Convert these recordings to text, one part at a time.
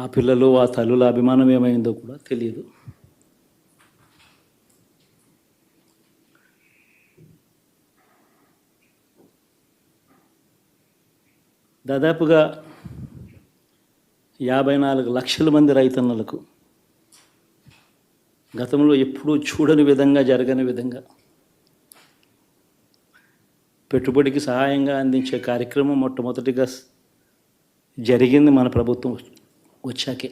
ఆ పిల్లలు ఆ తల్లుల అభిమానం ఏమైందో కూడా తెలియదు. దాదాపుగా యాభై నాలుగు లక్షల మంది రైతన్నలకు గతంలో ఎప్పుడూ చూడని విధంగా జరగని విధంగా పెట్టుబడికి సహాయంగా అందించే కార్యక్రమం మొట్టమొదటిగా జరిగింది మన ప్రభుత్వం వచ్చాకే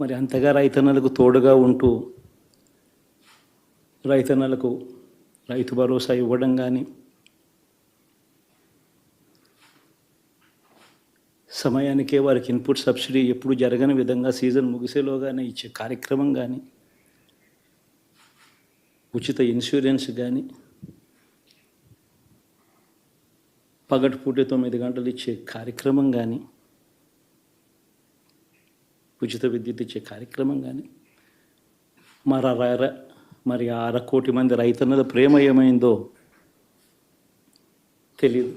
మరి అంతగా రైతన్నలకు తోడుగా ఉంటూ రైతన్నలకు రైతు భరోసా ఇవ్వడం కానీ సమయానికే వారికి ఇన్పుట్ సబ్సిడీ ఎప్పుడు జరగని విధంగా సీజన్ ముగిసేలోగానే ఇచ్చే కార్యక్రమం కానీ ఉచిత ఇన్సూరెన్స్ కానీ పగటిపూట తొమ్మిది గంటలు ఇచ్చే కార్యక్రమం కానీ ఉచిత విద్యుత్ ఇచ్చే కార్యక్రమం కానీ మరి ఆ మరి అర కోటి మంది రైతన్నల ప్రేమ ఏమైందో తెలియదు